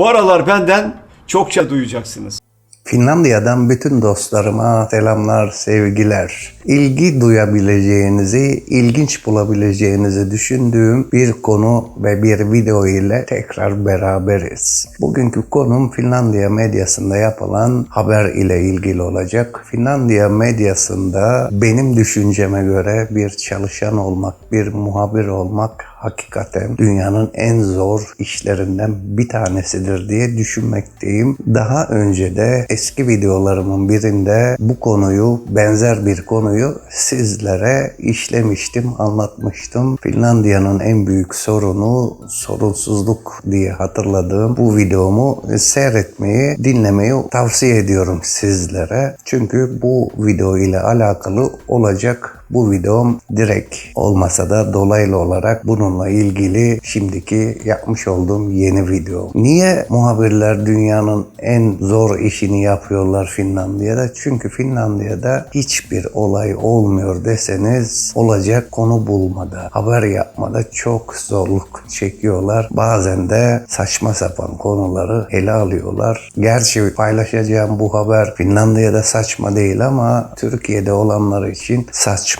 Bu aralar benden çokça duyacaksınız. Finlandiya'dan bütün dostlarıma selamlar, sevgiler. İlgi duyabileceğinizi, ilginç bulabileceğinizi düşündüğüm bir konu ve bir video ile tekrar beraberiz. Bugünkü konum Finlandiya medyasında yapılan haber ile ilgili olacak. Finlandiya medyasında benim düşünceme göre bir çalışan olmak, bir muhabir olmak hakikaten dünyanın en zor işlerinden bir tanesidir diye düşünmekteyim. Daha önce de eski videolarımın birinde bu konuyu, benzer bir konuyu sizlere işlemiştim, anlatmıştım. Finlandiya'nın en büyük sorunu sorunsuzluk diye hatırladığım bu videomu seyretmeyi, dinlemeyi tavsiye ediyorum sizlere. Çünkü bu video ile alakalı olacak bu videom direkt olmasa da dolaylı olarak bununla ilgili şimdiki yapmış olduğum yeni video. Niye muhabirler dünyanın en zor işini yapıyorlar Finlandiya'da? Çünkü Finlandiya'da hiçbir olay olmuyor deseniz olacak konu bulmada, haber yapmada çok zorluk çekiyorlar. Bazen de saçma sapan konuları ele alıyorlar. Gerçi paylaşacağım bu haber Finlandiya'da saçma değil ama Türkiye'de olanlar için saçma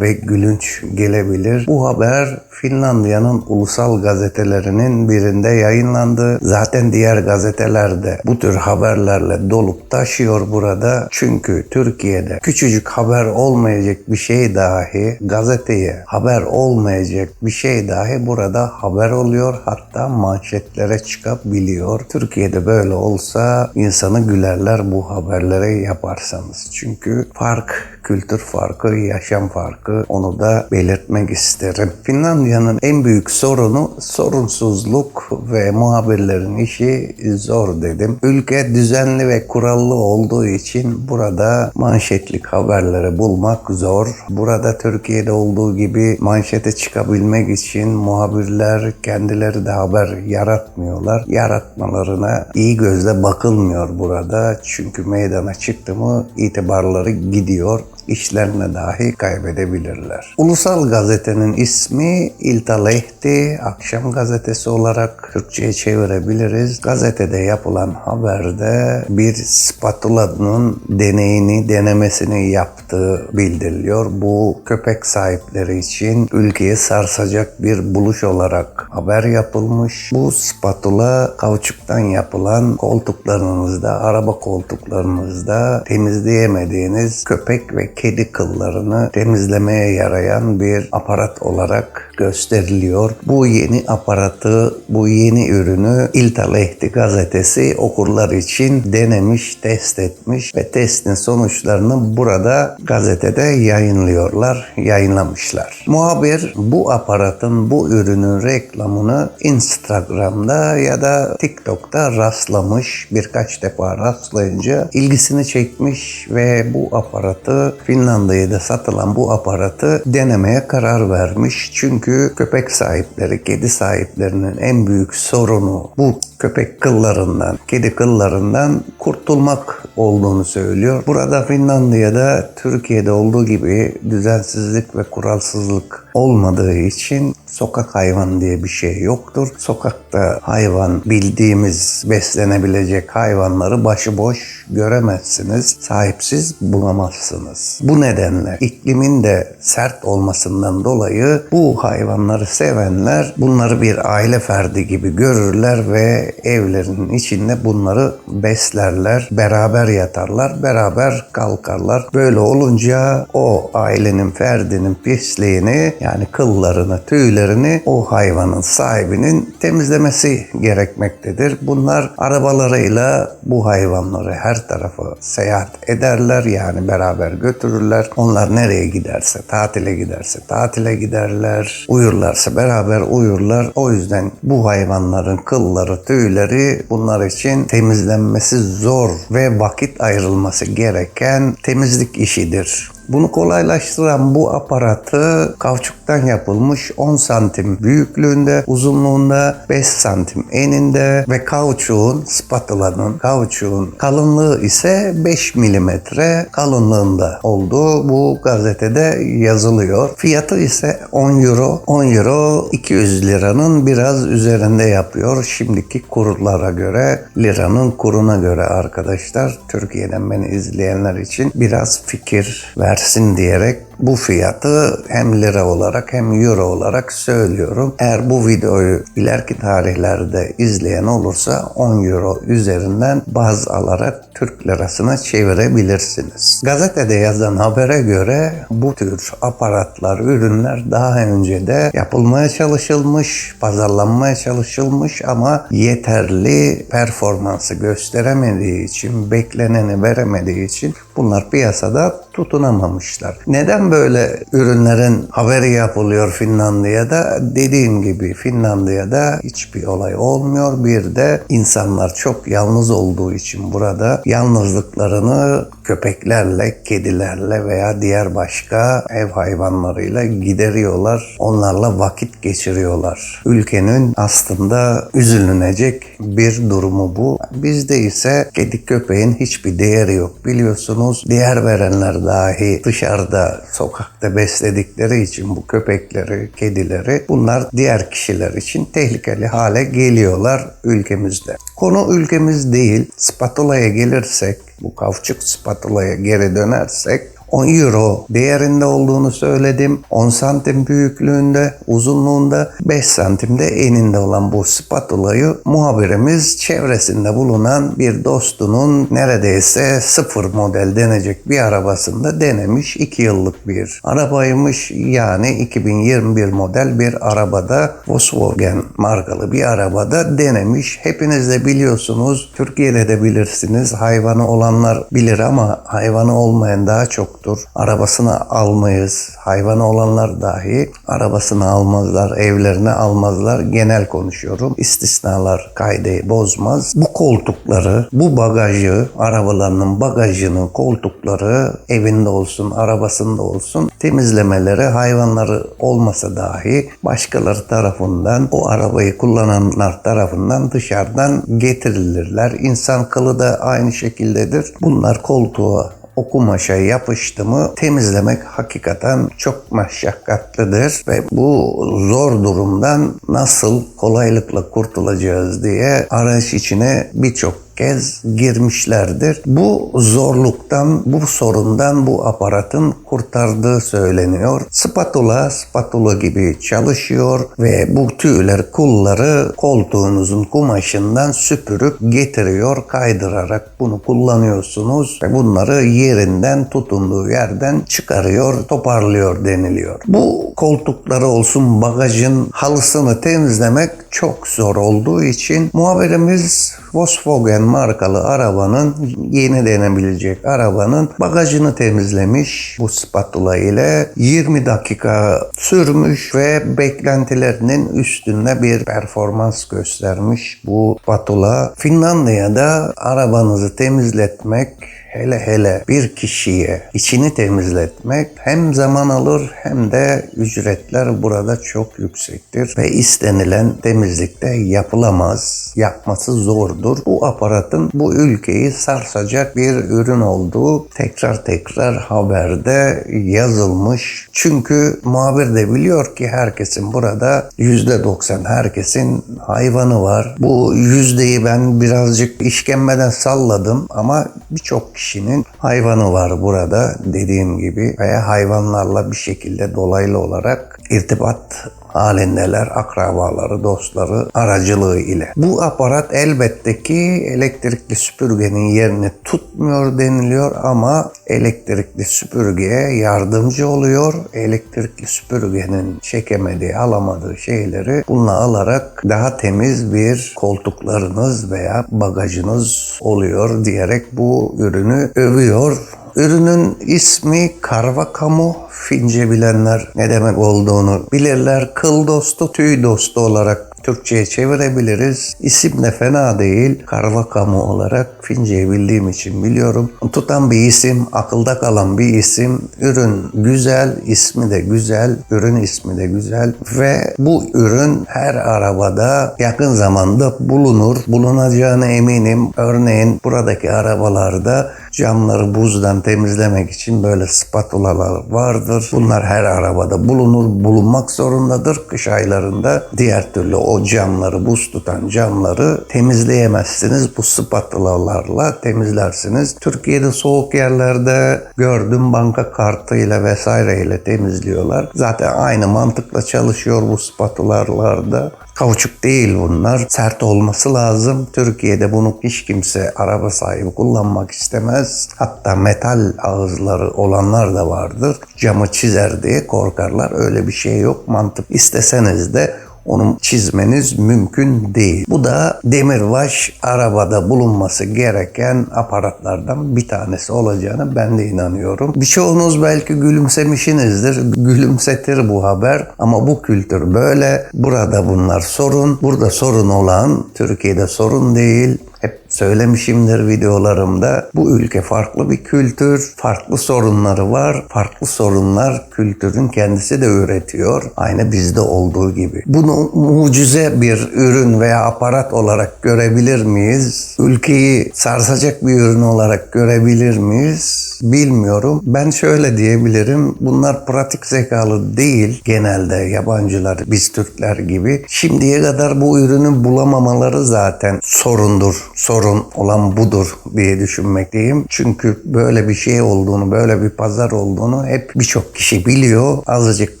ve gülünç gelebilir. Bu haber Finlandiya'nın ulusal gazetelerinin birinde yayınlandı. Zaten diğer gazeteler de bu tür haberlerle dolup taşıyor burada. Çünkü Türkiye'de küçücük haber olmayacak bir şey dahi gazeteye haber olmayacak bir şey dahi burada haber oluyor. Hatta manşetlere çıkabiliyor. Türkiye'de böyle olsa insanı gülerler bu haberlere yaparsanız. Çünkü fark kültür farkı, yaşam farkı onu da belirtmek isterim. Finlandiya'nın en büyük sorunu sorunsuzluk ve muhabirlerin işi zor dedim. Ülke düzenli ve kurallı olduğu için burada manşetlik haberleri bulmak zor. Burada Türkiye'de olduğu gibi manşete çıkabilmek için muhabirler kendileri de haber yaratmıyorlar. Yaratmalarına iyi gözle bakılmıyor burada. Çünkü meydana çıktı mı itibarları gidiyor işlerine dahi kaybedebilirler. Ulusal gazetenin ismi İltalehti, akşam gazetesi olarak Türkçe'ye çevirebiliriz. Gazetede yapılan haberde bir spatulanın deneyini, denemesini yaptığı bildiriliyor. Bu köpek sahipleri için ülkeyi sarsacak bir buluş olarak haber yapılmış. Bu spatula kauçuktan yapılan koltuklarınızda, araba koltuklarınızda temizleyemediğiniz köpek ve kedi kıllarını temizlemeye yarayan bir aparat olarak gösteriliyor. Bu yeni aparatı, bu yeni ürünü İltalehti gazetesi okurlar için denemiş, test etmiş ve testin sonuçlarını burada gazetede yayınlıyorlar, yayınlamışlar. Muhabir bu aparatın, bu ürünün reklamını Instagram'da ya da TikTok'ta rastlamış. Birkaç defa rastlayınca ilgisini çekmiş ve bu aparatı Finlandiya'da satılan bu aparatı denemeye karar vermiş. Çünkü köpek sahipleri, kedi sahiplerinin en büyük sorunu bu köpek kıllarından, kedi kıllarından kurtulmak olduğunu söylüyor. Burada Finlandiya'da Türkiye'de olduğu gibi düzensizlik ve kuralsızlık olmadığı için sokak hayvan diye bir şey yoktur. Sokakta hayvan bildiğimiz beslenebilecek hayvanları başıboş göremezsiniz. Sahipsiz bulamazsınız. Bu nedenle iklimin de sert olmasından dolayı bu hayvanları sevenler bunları bir aile ferdi gibi görürler ve evlerinin içinde bunları beslerler. Beraber yatarlar, beraber kalkarlar. Böyle olunca o ailenin ferdinin pisliğini yani kıllarını, tüylerini o hayvanın sahibinin temizlemesi gerekmektedir. Bunlar arabalarıyla bu hayvanları her tarafa seyahat ederler yani beraber götürürler. Onlar nereye giderse, tatile giderse tatile giderler. Uyurlarsa beraber uyurlar. O yüzden bu hayvanların kılları, tüyleri bunlar için temizlenmesi zor ve vakit ayrılması gereken temizlik işidir. Bunu kolaylaştıran bu aparatı kauçuktan yapılmış 10 santim büyüklüğünde, uzunluğunda 5 santim eninde ve kauçuğun, spatulanın, kauçuğun kalınlığı ise 5 milimetre kalınlığında olduğu bu gazetede yazılıyor. Fiyatı ise 10 euro. 10 euro 200 liranın biraz üzerinde yapıyor. Şimdiki kurlara göre, liranın kuruna göre arkadaşlar. Türkiye'den beni izleyenler için biraz fikir versin diyerek bu fiyatı hem lira olarak hem euro olarak söylüyorum. Eğer bu videoyu ileriki tarihlerde izleyen olursa 10 euro üzerinden baz alarak Türk lirasına çevirebilirsiniz. Gazetede yazan habere göre bu tür aparatlar, ürünler daha önce de yapılmaya çalışılmış, pazarlanmaya çalışılmış ama yeterli performansı gösteremediği için, bekleneni veremediği için bunlar piyasada tutunamamışlar. Neden böyle ürünlerin haberi yapılıyor Finlandiya'da? Dediğim gibi Finlandiya'da hiçbir olay olmuyor. Bir de insanlar çok yalnız olduğu için burada yalnızlıklarını köpeklerle, kedilerle veya diğer başka ev hayvanlarıyla gideriyorlar. Onlarla vakit geçiriyorlar. Ülkenin aslında üzülünecek bir durumu bu. Bizde ise kedi köpeğin hiçbir değeri yok. Biliyorsunuz değer verenler dahi dışarıda, sokakta besledikleri için bu köpekleri, kedileri bunlar diğer kişiler için tehlikeli hale geliyorlar ülkemizde. Konu ülkemiz değil. Spatula'ya gelirsek, bu kavçuk spatula'ya geri dönersek 10 euro değerinde olduğunu söyledim. 10 santim büyüklüğünde, uzunluğunda 5 santimde eninde olan bu spatulayı muhabirimiz çevresinde bulunan bir dostunun neredeyse sıfır model denecek bir arabasında denemiş. 2 yıllık bir arabaymış. Yani 2021 model bir arabada Volkswagen markalı bir arabada denemiş. Hepiniz de biliyorsunuz. Türkiye'de de bilirsiniz. Hayvanı olanlar bilir ama hayvanı olmayan daha çoktur. Arabasını almayız. Hayvanı olanlar dahi arabasını almazlar, evlerini almazlar. Genel konuşuyorum. İstisnalar kaideyi bozmaz. Bu koltukları, bu bagajı, arabalarının bagajını, koltukları evinde olsun, arabasında olsun temizlemeleri hayvanları olmasa dahi başkaları tarafından o arabayı kullananlar tarafından dışarıdan getirilirler. İnsan kılı da aynı şekildedir. Bunlar koltuğa o kumaşa yapıştı mı temizlemek hakikaten çok meşakkatlidir ve bu zor durumdan nasıl kolaylıkla kurtulacağız diye arayış içine birçok kez girmişlerdir. Bu zorluktan, bu sorundan bu aparatın kurtardığı söyleniyor. Spatula, spatula gibi çalışıyor ve bu tüyler, kulları koltuğunuzun kumaşından süpürüp getiriyor, kaydırarak bunu kullanıyorsunuz ve bunları yerinden tutunduğu yerden çıkarıyor, toparlıyor deniliyor. Bu koltukları olsun bagajın halısını temizlemek çok zor olduğu için muhabirimiz Volkswagen markalı arabanın yeni denebilecek arabanın bagajını temizlemiş bu spatula ile 20 dakika sürmüş ve beklentilerinin üstünde bir performans göstermiş bu spatula. Finlandiya'da arabanızı temizletmek hele hele bir kişiye içini temizletmek hem zaman alır hem de ücretler burada çok yüksektir ve istenilen temizlikte yapılamaz. Yapması zordur. Bu aparatın bu ülkeyi sarsacak bir ürün olduğu tekrar tekrar haberde yazılmış. Çünkü muhabir de biliyor ki herkesin burada %90 herkesin hayvanı var. Bu yüzdeyi ben birazcık işkembeden salladım ama birçok kişinin hayvanı var burada dediğim gibi. Veya hayvanlarla bir şekilde dolaylı olarak irtibat halindeler, akrabaları, dostları aracılığı ile. Bu aparat elbette ki elektrikli süpürgenin yerini tutmuyor deniliyor ama elektrikli süpürgeye yardımcı oluyor. Elektrikli süpürgenin çekemediği, alamadığı şeyleri bununla alarak daha temiz bir koltuklarınız veya bagajınız oluyor diyerek bu ürünü övüyor. Ürünün ismi karva kamu. Fince bilenler ne demek olduğunu bilirler. Kıl dostu, tüy dostu olarak Türkçe'ye çevirebiliriz. İsim de fena değil. Karvakamu olarak Fince'yi bildiğim için biliyorum. Tutan bir isim, akılda kalan bir isim. Ürün güzel, ismi de güzel, ürün ismi de güzel ve bu ürün her arabada yakın zamanda bulunur. Bulunacağına eminim. Örneğin buradaki arabalarda camları buzdan temizlemek için böyle spatulalar vardır. Bunlar her arabada bulunur, bulunmak zorundadır kış aylarında. Diğer türlü o camları, buz tutan camları temizleyemezsiniz. Bu spatulalarla temizlersiniz. Türkiye'de soğuk yerlerde gördüm banka kartıyla vesaireyle temizliyorlar. Zaten aynı mantıkla çalışıyor bu spatulalarda. Kauçuk değil bunlar. Sert olması lazım. Türkiye'de bunu hiç kimse araba sahibi kullanmak istemez. Hatta metal ağızları olanlar da vardır. Camı çizer diye korkarlar. Öyle bir şey yok. Mantık isteseniz de onu çizmeniz mümkün değil. Bu da demirbaş arabada bulunması gereken aparatlardan bir tanesi olacağını ben de inanıyorum. Birçoğunuz belki gülümsemişsinizdir. Gülümsetir bu haber ama bu kültür böyle. Burada bunlar sorun. Burada sorun olan Türkiye'de sorun değil. Hep söylemişimdir videolarımda. Bu ülke farklı bir kültür, farklı sorunları var. Farklı sorunlar kültürün kendisi de üretiyor. Aynı bizde olduğu gibi. Bunu mucize bir ürün veya aparat olarak görebilir miyiz? Ülkeyi sarsacak bir ürün olarak görebilir miyiz? Bilmiyorum. Ben şöyle diyebilirim. Bunlar pratik zekalı değil genelde yabancılar, biz Türkler gibi. Şimdiye kadar bu ürünü bulamamaları zaten sorundur. Sorun olan budur diye düşünmekteyim. Çünkü böyle bir şey olduğunu, böyle bir pazar olduğunu hep birçok kişi biliyor. Azıcık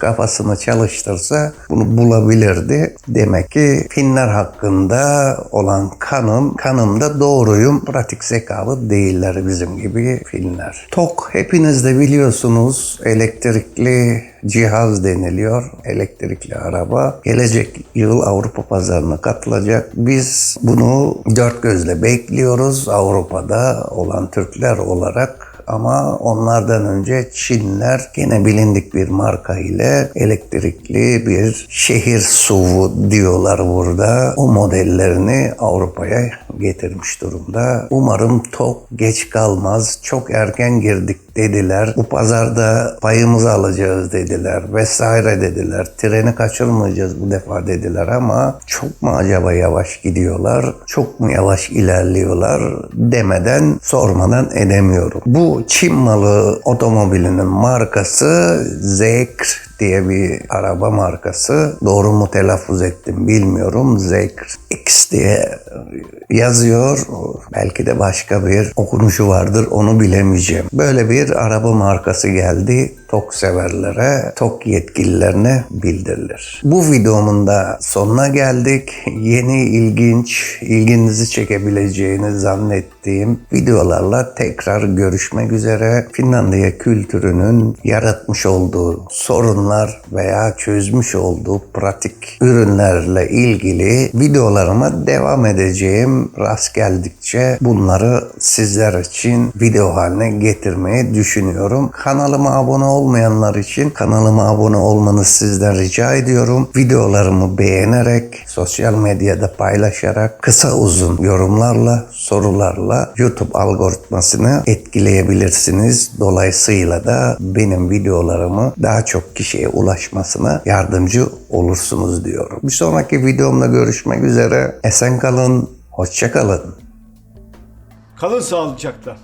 kafasını çalıştırsa bunu bulabilirdi. Demek ki Finler hakkında olan kanım, kanımda doğruyum. Pratik zekalı değiller bizim gibi Finler. TOK hepiniz de biliyorsunuz elektrikli cihaz deniliyor. Elektrikli araba. Gelecek yıl Avrupa pazarına katılacak. Biz bunu dört gözle bekliyoruz Avrupa'da olan Türkler olarak. Ama onlardan önce Çinler gene bilindik bir marka ile elektrikli bir şehir SUV'u diyorlar burada. O modellerini Avrupa'ya getirmiş durumda. Umarım TOK geç kalmaz. Çok erken girdik dediler. Bu pazarda payımızı alacağız dediler vesaire dediler. Treni kaçırmayacağız bu defa dediler ama çok mu acaba yavaş gidiyorlar? Çok mu yavaş ilerliyorlar? Demeden sormadan edemiyorum. Bu Çin malı otomobilinin markası Zekr diye bir araba markası. Doğru mu telaffuz ettim bilmiyorum. Zekr X diye yazıyor. Belki de başka bir okunuşu vardır onu bilemeyeceğim. Böyle bir araba markası geldi. TOK severlere, TOK yetkililerine bildirilir. Bu videomun da sonuna geldik. Yeni ilginç, ilginizi çekebileceğini zannettiğim videolarla tekrar görüşmek üzere. Finlandiya kültürünün yaratmış olduğu sorunlar veya çözmüş olduğu pratik ürünlerle ilgili videolarıma devam edeceğim. Rast geldikçe bunları sizler için video haline getirmeyi düşünüyorum. Kanalıma abone olmayanlar için kanalıma abone olmanızı sizden rica ediyorum. Videolarımı beğenerek, sosyal medyada paylaşarak, kısa uzun yorumlarla, sorularla YouTube algoritmasını etkileyebilirsiniz. Dolayısıyla da benim videolarımı daha çok kişiye ulaşmasına yardımcı olursunuz diyorum. Bir sonraki videomda görüşmek üzere. Esen kalın, hoşça kalın. Kalın sağlıcakla.